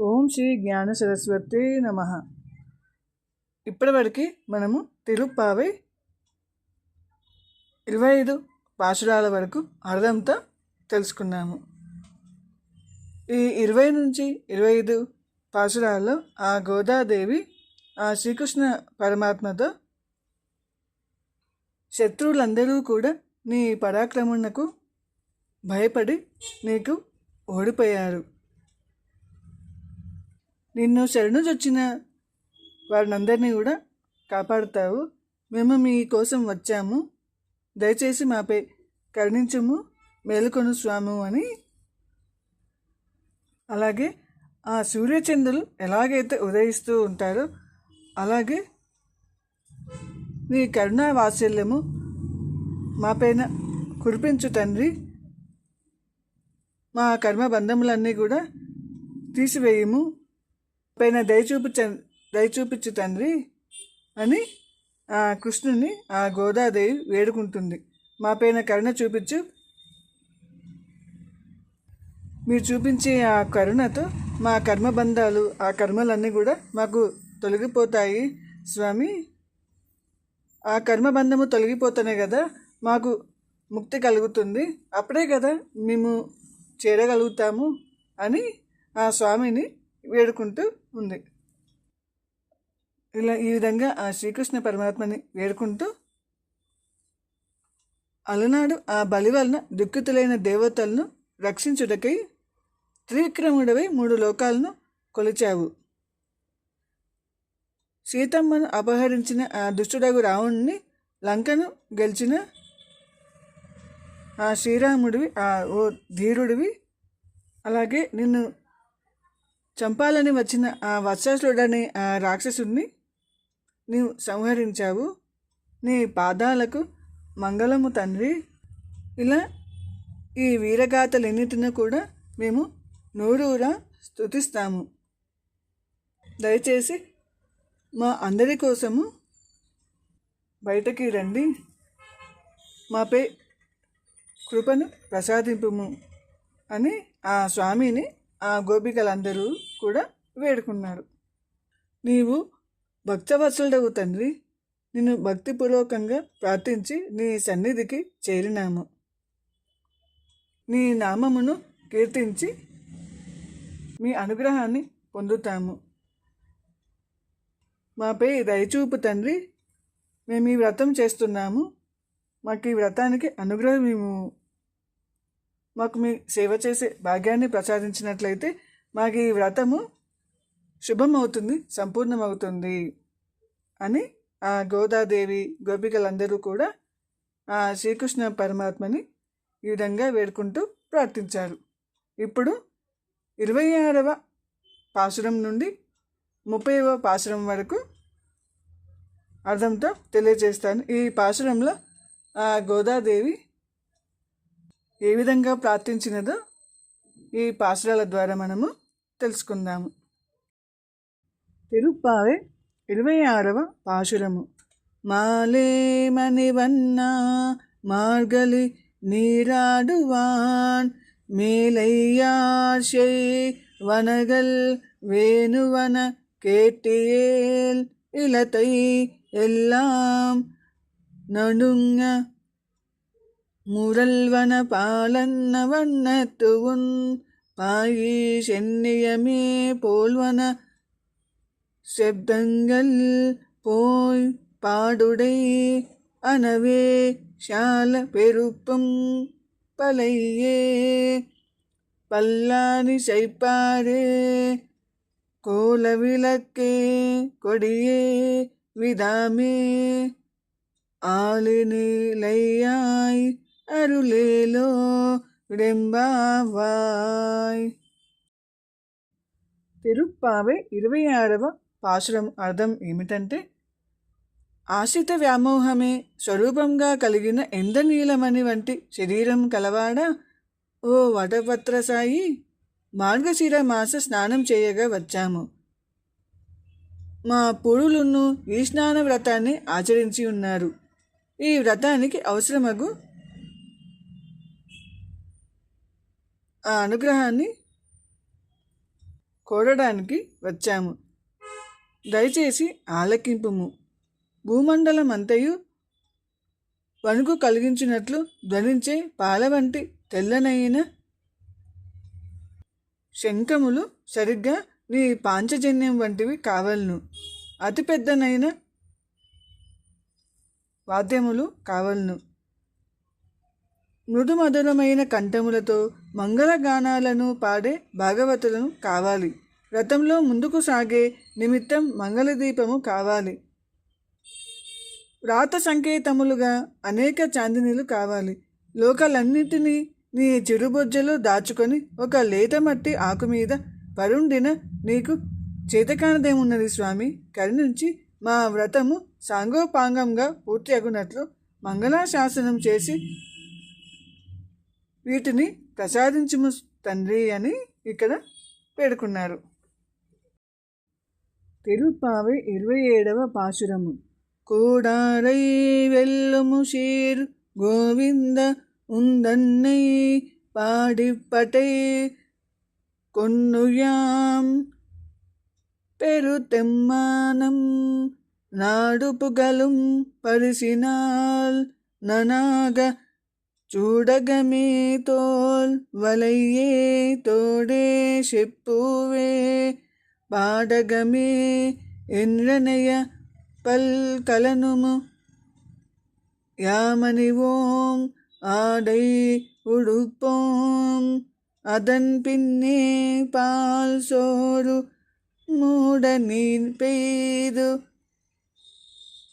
ఓం శ్రీ జ్ఞాన సరస్వతి నమ. ఇప్పటివరకు మనము తిరుప్పావై ఇరవై ఐదు పాశురాల వరకు అర్థంతో తెలుసుకున్నాము. ఈ ఇరవై నుంచి ఇరవై ఐదు పాశురాల్లో ఆ గోదాదేవి ఆ శ్రీకృష్ణ పరమాత్మతో శత్రువులందరూ కూడా నీ పరాక్రమణకు భయపడి నీకు ఓడిపోయారు. నిన్ను శరణుజొచ్చిన వారినందరినీ కూడా కాపాడుతావు. మేము మీ కోసం వచ్చాము. దయచేసి మాపై కరుణించము. మేలుకొను స్వాము అని. అలాగే ఆ సూర్యచంద్రులు ఎలాగైతే ఉదయిస్తూ ఉంటారో అలాగే నీ కరుణా వాత్సల్యము మాపైన కురిపించు తండ్రి. మా కర్మ బంధములన్నీ కూడా తీసివేయము. పైన దయచూపు దయచూపించు తండ్రి అని ఆ కృష్ణుని ఆ గోదాదేవి వేడుకుంటుంది. మా పైన కరుణ చూపించు. మీరు చూపించే ఆ కరుణతో మా కర్మబంధాలు ఆ కర్మలన్నీ కూడా మాకు తొలగిపోతాయి స్వామి. ఆ కర్మబంధము తొలగిపోతేనే కదా మాకు ముక్తి కలుగుతుంది. అప్పుడే కదా మేము చేరగలుగుతాము అని ఆ స్వామిని వేడుకుంటూ ఉంది. ఇలా ఈ విధంగా ఆ శ్రీకృష్ణ పరమాత్మని వేడుకుంటూ అలనాడు ఆ బలి వలన దుఃఖితులైన దేవతలను రక్షించుటకై త్రివిక్రముడవై మూడు లోకాలను కొలిచావు. సీతమ్మను అపహరించిన ఆ దుష్టుడగు రావణుని లంకను గెలిచిన ఆ శ్రీరాముడివి ఆ ఓ ధీరుడివి అలాగే నిన్ను చంపాలని వచ్చిన ఆ వత్సాసుడనే ఆ రాక్షసుడిని నీవు సంహరించావు. నీ పాదాలకు మంగళము తండ్రి. ఇలా ఈ వీరగాథలన్నిటిని కూడా మేము నూరూరా స్థుతిస్తాము దయచేసి మా అందరి కోసము బయటకి రండి. మాపై కృపను ప్రసాదింపుము అని ఆ స్వామిని ఆ గోపికలందరూ కూడా వేడుకున్నారు. నీవు భక్తవత్సలుడవు తండ్రి. నిన్ను భక్తిపూర్వకంగా ప్రార్థించి నీ సన్నిధికి చేరినాము. నీ నామమును కీర్తించి మీ అనుగ్రహాన్ని పొందుతాము. మాపై దయచూపు తండ్రి. మేము ఈ వ్రతం చేస్తున్నాము. మాకు ఈ వ్రతానికి అనుగ్రహం మేము మాకు మీ సేవ చేసే భాగ్యాన్ని ప్రసాదించినట్లయితే మాకు ఈ వ్రతము శుభం అవుతుంది సంపూర్ణమవుతుంది అని ఆ గోదాదేవి గోపికలందరూ కూడా ఆ శ్రీకృష్ణ పరమాత్మని ఈ విధంగా వేడుకుంటూ ప్రార్థించారు. ఇప్పుడు ఇరవై ఆరవ పాసురం నుండి ముప్పైవ పాసురం వరకు అర్థంతో తెలియజేస్తాను. ఈ పాసురంలో ఆ గోదాదేవి ఏ విధంగా ప్రార్థించినదో ఈ పాసురాల ద్వారా మనము తెలుసుకుందాము తిరుప్పావే ఇరవై ఆరవ పాశురము మాలే మణివన్నా మార్గలి நீராடுவான் மேலையாஷை வனகள் வேணுவன கேட்டேல் இலத்தை எல்லாம் நடுங்க முதல்வன பாலன்ன வண்ணத்துவுன் பாயி சென்னியமே போல்வன செப்தங்கள் போய் பாடுடை அனவே ஷால பெருப்பும் பலையே. பல்லானி செய்ப்பாரே கோல விளக்கே கொடியே விதாமே. ஆளு நிலையாய் అరులేలో రెంబావాయ్ తిరుప్పావే ఇరవై ఆరవ పాశురం అర్థం ఏమిటంటే ఆశ్రిత వ్యామోహమే స్వరూపంగా కలిగిన ఎందనీలమణి వంటి శరీరం కలవాడ ఓ వటపత్రసాయి మార్గశిర మాస స్నానం చేయగా వచ్చాము. మా పురులును ఈ స్నాన వ్రతాన్ని ఆచరించి ఉన్నారు. ఈ వ్రతానికి అవసరమగు ఆ అనుగ్రహాన్ని కోరడానికి వచ్చాము. దయచేసి ఆలకింపుము. భూమండలం అంతయు వణుకు కలిగించినట్లు ధ్వనించే పాల వంటి తెల్లనైన శంఖములు సరిగ్గా నీ పాంచజన్యం వంటివి కావలను. అతిపెద్దనైన వాద్యములు కావలను. మృదుమధురమైన కంఠములతో మంగళగానాలను పాడే భాగవతులను కావాలి. రథంలో ముందుకు సాగే నిమిత్తం మంగళదీపము కావాలి. రాత సంకేతములుగా అనేక చాందినీలు కావాలి. లోకాలన్నింటినీ నీ చిరుబొజ్జలో దాచుకొని ఒక లేత మట్టి ఆకు మీద పరుండిన నీకు చేతకానదేమున్నది స్వామి? కరుణించి మా వ్రతము సాంగోపాంగంగా పూర్తి అగునట్లు మంగళాశాసనం చేసి వీటిని ప్రసాదించుము తండ్రి అని ఇక్కడ పేర్కొన్నారు. తిరుపావై ఇరవై ఏడవ పాశురము. కూడారై వెల్లుము షీర్ గోవింద ఉందన్నై పాడిప్పటై కొన్నుయాం పెరుతెమ్మానం నాడుపుగలుం పరిసినాల్ ననాగ ചൂടകമേ തോൽ വലയേ തോടേ ഷെപ്പൂവേ പാടകമേ എൻരണയ പൽ കലനുമു യാമനിവോം ആടை உடுப்போம் அதன் பின்னே பால் சோறு மூட நீர் பெய்து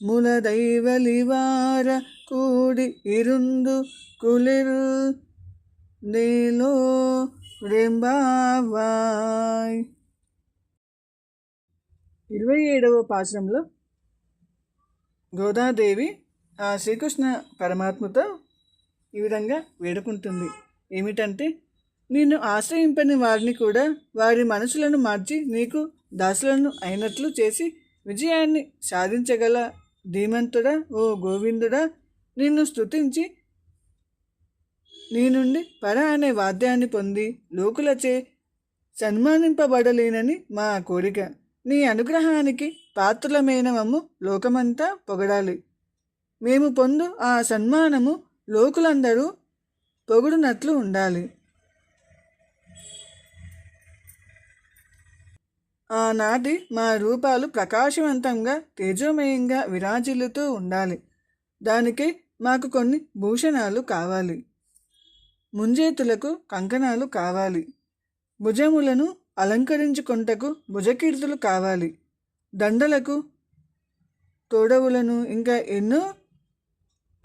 ములదైవలివార కూడి ఇరుందు కులిరు నేలో రెంబావాయ్ ఇరవై ఏడవ పాశ్రంలో గోదాదేవి ఆ శ్రీకృష్ణ పరమాత్మతో ఈ విధంగా వేడుకుంటుంది ఏమిటంటే నిన్ను ఆశ్రయింపని వారిని కూడా వారి మనసులను మార్చి నీకు దాసులను అయినట్లు చేసి విజయాన్ని సాధించగల ధీమంతుడా? ఓ గోవిందుడా నిన్ను స్తుతించి నీ నుండి పర అనే వాద్యాన్ని పొంది లోకులచే సన్మానింపబడలేనని మా కోరిక. నీ అనుగ్రహానికి పాత్రులమైన మమ్ము లోకమంతా పొగడాలి. మేము పొందు ఆ సన్మానము లోకులందరూ పొగుడునట్లు ఉండాలి. ఆనాటి మా రూపాలు ప్రకాశవంతంగా తేజోమయంగా విరాజిల్లుతూ ఉండాలి. దానికి మాకు కొన్ని భూషణాలు కావాలి. ముంజేతులకు కంకణాలు కావాలి. భుజములను అలంకరించుకుంటకు భుజకీర్తులు కావాలి. దండలకు తోడవులను ఇంకా ఎన్నో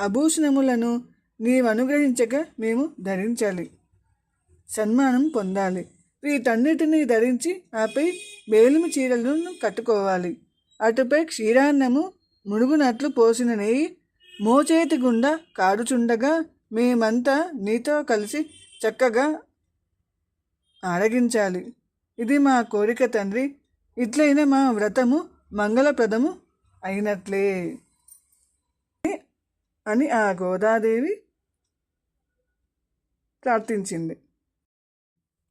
అభూషణములను నీవనుగ్రహించక మేము ధరించాలి. సన్మానం పొందాలి. వీటన్నిటినీ ధరించి ఆపై బేలిమి చీరలను కట్టుకోవాలి. అటుపై క్షీరాన్నము మునుగునట్లు పోసిన నెయ్యి మోచేతి గుండా కాడుచుండగా మేమంతా నీతో కలిసి చక్కగా ఆరగించాలి. ఇది మా కోరిక తండ్రి. ఇట్లయిన మా వ్రతము మంగళప్రదము అయినట్లే అని ఆ గోదాదేవి ప్రార్థించింది.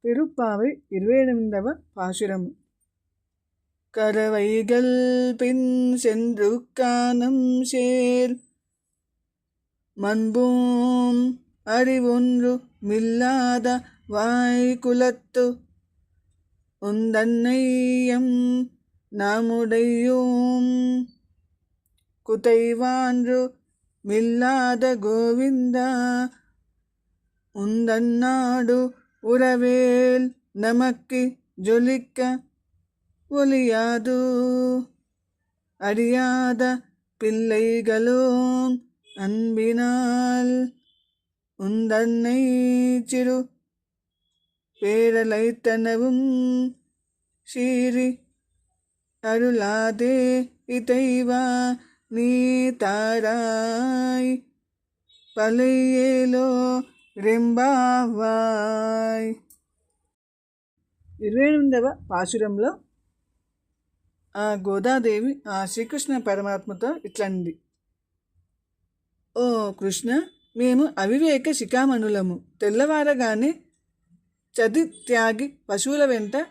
திருப்பாவை இருவேணிந்தவ பாசுரம். கரவைகள் பின் சென்று காணும் சேர். மண்பூம் அறிவொன்று மில்லாத வாய் குலத்து உந்தன்னையம் நாமுடையோம். குதைவான்று மில்லாத கோவிந்தா. உந்தன்னாடு உறவேல் நமக்கு ஜொலிக்க ஒலியாதோ? அடியாத பிள்ளைகளோம் அன்பினால் உந்தன்னை சிறு பேரலைத்தனவும் சீறி அருளாதே இதைவா நீ தாராய் பழையேலோ రెంబావాయ్. ఇరవై ఎనిమిదవ పాశురంలో ఆ గోదాదేవి ఆ శ్రీకృష్ణ పరమాత్మతో ఇట్లంది. ఓ కృష్ణ మేము అవివేక శిఖామణులము. తెల్లవారగానే చది త్యాగి పశువుల వెంట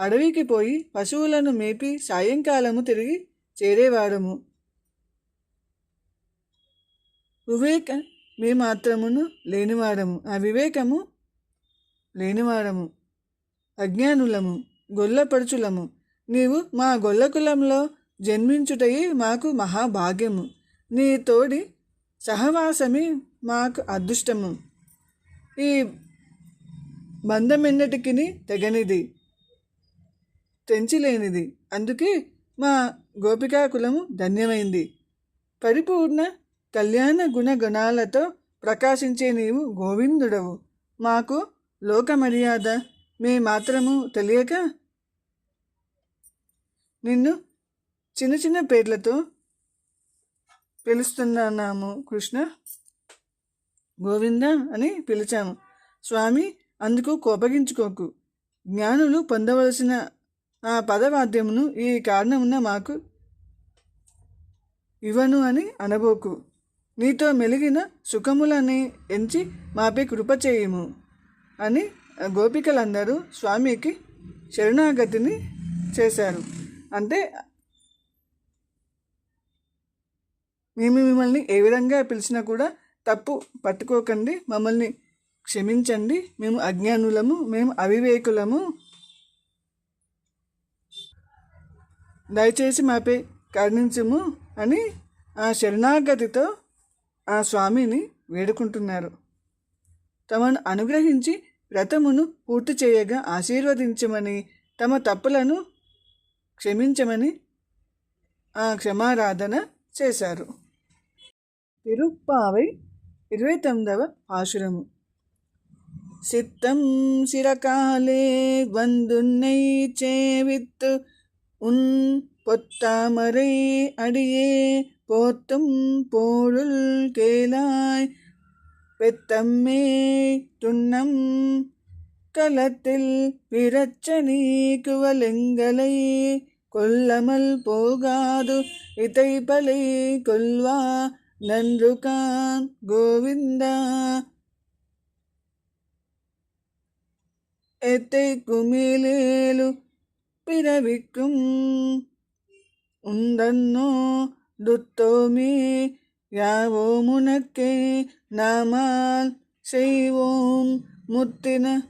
అడవికి పోయి పశువులను మేపి సాయంకాలము తిరిగి చేరేవాడము వివేక మీ మాత్రమును లేనివాడము ఆ వివేకము లేనివాడము అజ్ఞానులము గొల్లపడుచులము నీవు మా గొల్లకులంలో జన్మించుటయి మాకు మహాభాగ్యము. నీ తోడి సహవాసమే మాకు అదృష్టము. ఈ బంధమెన్నటికి తెగనిది తెంచిలేనిది. అందుకే మా గోపికా కులము ధన్యమైంది. పరిపూర్ణ కళ్యాణ గుణగణాలతో ప్రకాశించే నీవు గోవిందుడవు. మాకు లోక మర్యాద మే మాత్రము తెలియక నిన్ను చిన్న చిన్న పేర్లతో పిలుస్తున్నాము కృష్ణ. గోవింద అని పిలిచాము. స్వామి అందుకు కోపగించుకోకు. జ్ఞానులు పొందవలసిన ఆ పదవాద్యమును ఈ కారణమున మాకు ఇవ్వను అని అనబోకు. నీతో మెలిగిన సుఖములని ఎంచి మాపై కృప చేయము అని గోపికలందరూ స్వామికి శరణాగతిని చేశారు. అంటే మేము మిమ్మల్ని ఏ విధంగా పిలిచినా కూడా తప్పు పట్టుకోకండి మమ్మల్ని క్షమించండి. మేము అజ్ఞానులము మేము అవివేకులము. దయచేసి మాపై కరుణించము అని ఆ శరణాగతితో ఆ స్వామిని వేడుకుంటున్నారు. తమను అనుగ్రహించి వ్రతమును పూర్తి చేయగా ఆశీర్వదించమని తమ తప్పులను క్షమించమని ఆ క్షమారాధన చేశారు. తిరుప్పావై ఇరవై తొమ్మిదవ ఆశురము. సిత్తం శిరకాలే వందున్నై చేవిత్తు ఉన్ పొత్తామరై అడియే போத்தும் போழுல் கேளாய். பெத்தம்மே துண்ணம் களத்தில் பிரச்சனை குவலெங்களை கொல்லமல் போகாது. இதை பலை கொல்வா நன்றுகான் கோவிந்தா. எத்தை குமிலேலு பிறவிக்கும் உந்தன்னோ துத்தோமி யாவோ முனக்கே நாமால் செய்வோம் முத்தின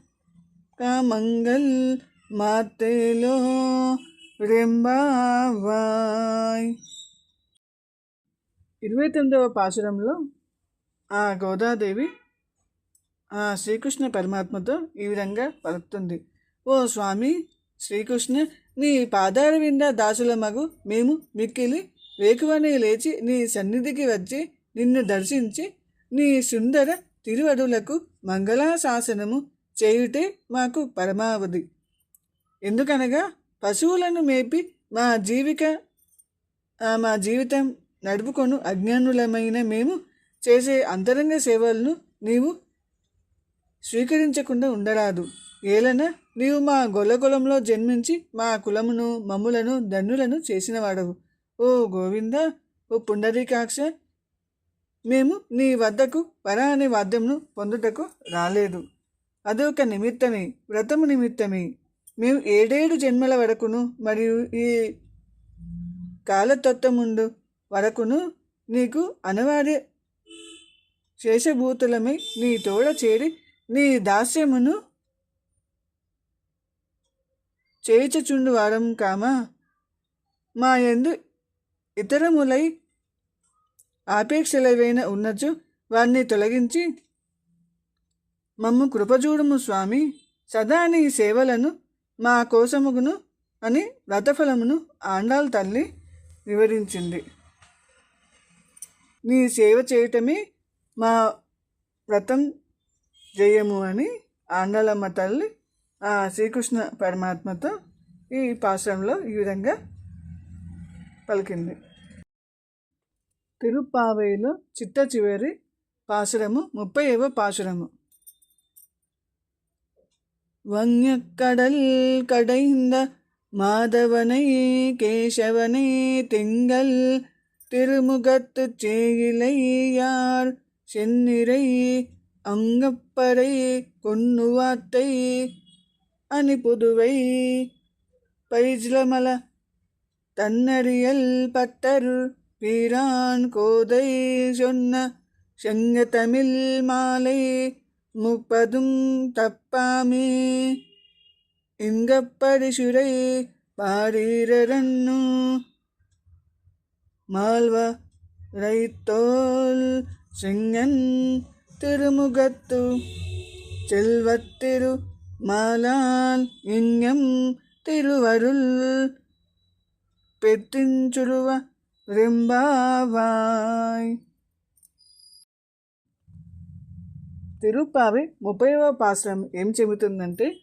కామంగల్ మాతేలో రెంబావాయ్ ఇరవై తొమ్మిదవ పాసురంలో ఆ గోదాదేవి ఆ శ్రీకృష్ణ పరమాత్మతో ఈ విధంగా పలుకుతుంది ఓ స్వామి శ్రీకృష్ణ నీ పాదార వింద దాసుల మగు మేము మిక్కిలి వేకువని లేచి నీ సన్నిధికి వచ్చి నిన్ను దర్శించి నీ సుందర తిరువడులకు మంగళాశాసనము చేయుటే మాకు పరమావధి. ఎందుకనగా పశువులను మేపి మా జీవిక మా జీవితం నడుపుకొను అజ్ఞానులమైన మేము చేసే అంతరంగ సేవలను నీవు స్వీకరించకుండా ఉండరాదు. ఏలన నీవు మా గొల్లకులంలో జన్మించి మా కులమును మమ్ములను ధన్యులను చేసినవాడవు. ఓ గోవింద ఓ పుండరీకాక్ష! మేము నీ వద్దకు వర అనే వాద్యంను పొందుటకు రాలేదు. అదొక నిమిత్తమే వ్రతము నిమిత్తమే. మేము ఏడేడు జన్మల వరకును మరియు ఈ కాలతత్వముందు వరకును నీకు అనవారి శేషభూతులమై నీ తోడ చేరి నీ దాస్యమును చేయుచుచుండు వారం కామా? మా ఎందు ఇతరములై ఆపేక్షలవైన ఉన్నచు వారిని తొలగించి మమ్ము కృపజూడము స్వామి సదా నీ సేవలను మా కోసముగును అని వ్రతఫలమును ఆండాల్ తల్లి వివరించింది. నీ సేవ చేయటమే మా వ్రతం జయము అని ఆండాలమ్మ తల్లి ఆ శ్రీకృష్ణ పరమాత్మతో ఈ పాశ్రంలో ఈ విధంగా పలికింది తిరుప్పావైలో చిట్ట చివరి పాసురము ముప్పై ఏవో పాసురము வங்கக்கடல் கடைந்த மாதவனை கேசவனை திங்கள் திருமுகத்து சேயிலையார் செந்நிறை அங்கப்பறை கொன்னுவாத்தை అని పుదువై பைஜ்லமல தன்னறியல் பட்டர் பீரான் கோதை சொன்ன செங்க தமிழ் மாலை முப்பதும் தப்பாமே. இங்கப்படி சுரை பாரீரரன்னு. மால்வ ரைத்தோல் செங்கன் திருமுகத்து செல்வத்திரு மாலால் இங்கம் திருவருள் పెట్టించుడువ రింబావాయ్. తిరుప్పావి ముప్పైవ పాశ్రం ఏం చెబుతుందంటే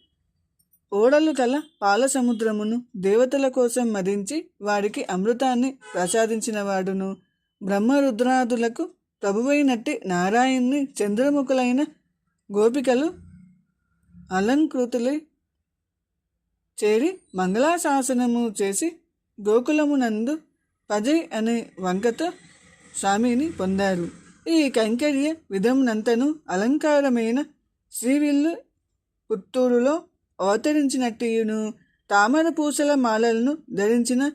ఓడలు కల పాల సముద్రమును దేవతల కోసం మదించి వాడికి అమృతాన్ని ప్రసాదించిన వాడును బ్రహ్మరుద్రాదులకు ప్రభువైనట్టి నారాయణ్ణి చంద్రముఖులైన గోపికలు అలంకృతులై చేరి మంగళాశాసనము చేసి గోకులమునందు పజయ్ అనే వంకతో స్వామిని పొందారు. ఈ కైంకర్య విధమునంతను అలంకారమైన శ్రీవిల్లు పుత్తూరులో అవతరించినట్టును తామర పూసల మాలలను ధరించిన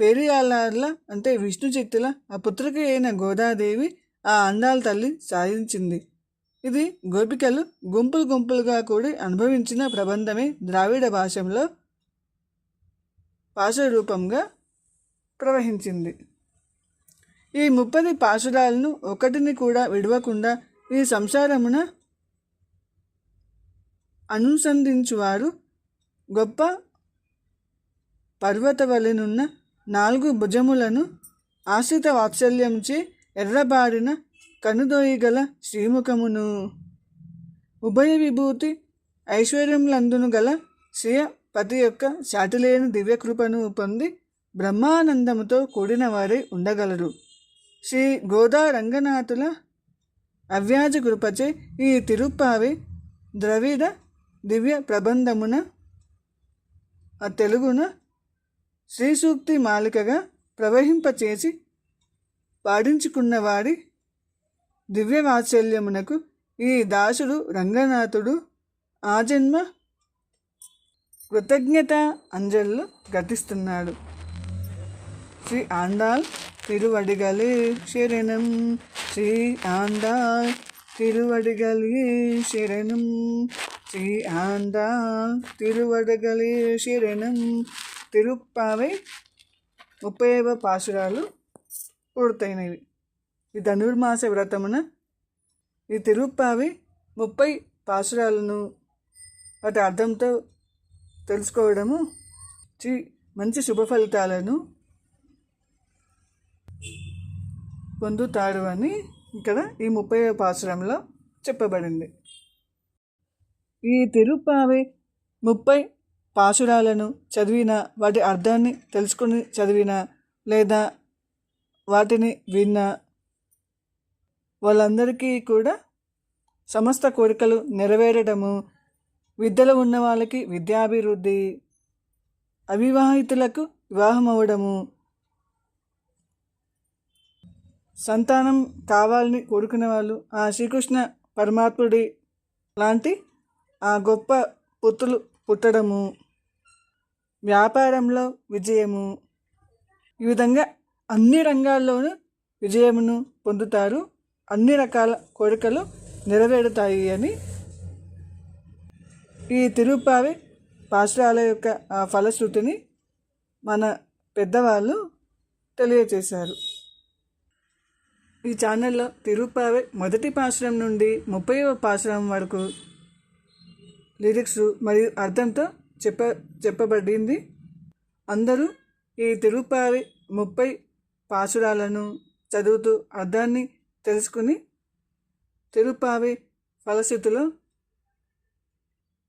పెరియాలార్ల అంటే విష్ణు చిత్తుల ఆ పుత్రిక అయిన గోదాదేవి ఆ అందాల తల్లి సాధించింది. ఇది గోపికలు గుంపులు గుంపులుగా కూడి అనుభవించిన ప్రబంధమే ద్రావిడ భాషలో పాశ రూపంగా ప్రవహించింది. ఈ ముప్పది పాశురాలను ఒకటిని కూడా విడవకుండా ఈ సంసారమున అనుసంధించువారు గొప్ప పర్వత వలెనున్న నాలుగు భుజములను ఆశ్రిత వాత్సల్యంచే ఎర్రబారిన కనుదోయిగల శ్రీముఖమును. ఉభయ విభూతి ఐశ్వర్యములందును గల శ్రీయ పతి యొక్క శాటిలేని దివ్యకృపను పొంది బ్రహ్మానందముతో కూడిన వారే ఉండగలరు. శ్రీ గోదా రంగనాథుల అవ్యాజ కృపచే ఈ తిరుప్పావి ద్రవిడ దివ్య ప్రబంధమున ఆ తెలుగున శ్రీ సూక్తి మాలికగా ప్రవహింపచేసి పాడించుకున్నవాడి దివ్య వాత్సల్యమునకు ఈ దాసుడు రంగనాథుడు ఆజన్మ కృతజ్ఞత అంజల్లో గతిస్తున్నాడు. శ్రీ ఆండాల్ తిరువడిగలి శరణం. శ్రీ ఆండాల్ తిరువడిగలి శరణం. శ్రీ ఆండాల్ తిరువడగలి శరణం. తిరుప్పావై ముప్పైవ పాసురాలు పూర్తయినవి. ఈ ధనుర్మాస వ్రతమున ఈ తిరుప్పావి ముప్పై పాసురాలను వాటి అర్థంతో తెలుసుకోవడము. మంచి శుభ ఫలితాలను పొందుతాడు అని ఇక్కడ ఈ ముప్పై పాసురంలో చెప్పబడింది. ఈ తిరుపావి ముప్పై పాసురాలను చదివిన వాటి అర్థాన్ని తెలుసుకుని చదివిన లేదా వాటిని విన్న వాళ్ళందరికీ కూడా సమస్త కోరికలు నెరవేరడము విద్యలో ఉన్న వాళ్ళకి విద్యాభివృద్ధి అవివాహితులకు వివాహం అవ్వడము సంతానం కావాలని కోరుకునే వాళ్ళు ఆ శ్రీకృష్ణ పరమాత్ముడి లాంటి ఆ గొప్ప పుత్రులు పుట్టడము వ్యాపారంలో విజయము ఈ విధంగా అన్ని రంగాల్లోనూ విజయమును పొందుతారు అన్ని రకాల కోరికలు నెరవేరుతాయి అని ఈ తిరుపావి పాశ్రాల యొక్క ఫలశ్రుతిని మన పెద్దవాళ్ళు తెలియచేశారు. ఈ ఛానల్లో తిరుపావి మొదటి పాశ్రం నుండి ముప్పైవ పాశ్రం వరకు లిరిక్స్ మరియు అర్థంతో చెప్ప చెప్పబడింది. అందరూ ఈ తిరుపావి ముప్పై పాసురాలను చదువుతూ అర్థాన్ని తెలుసుకుని తిరుపావి ఫలశ్రుతిలో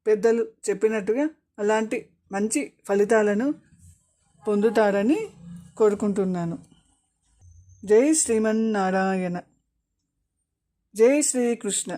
పెద్దలు చెప్పినట్టుగా అలాంటి మంచి ఫలితాలను పొందుతారని కోరుకుంటున్నాను. జై శ్రీమన్నారాయణ. జై శ్రీకృష్ణ.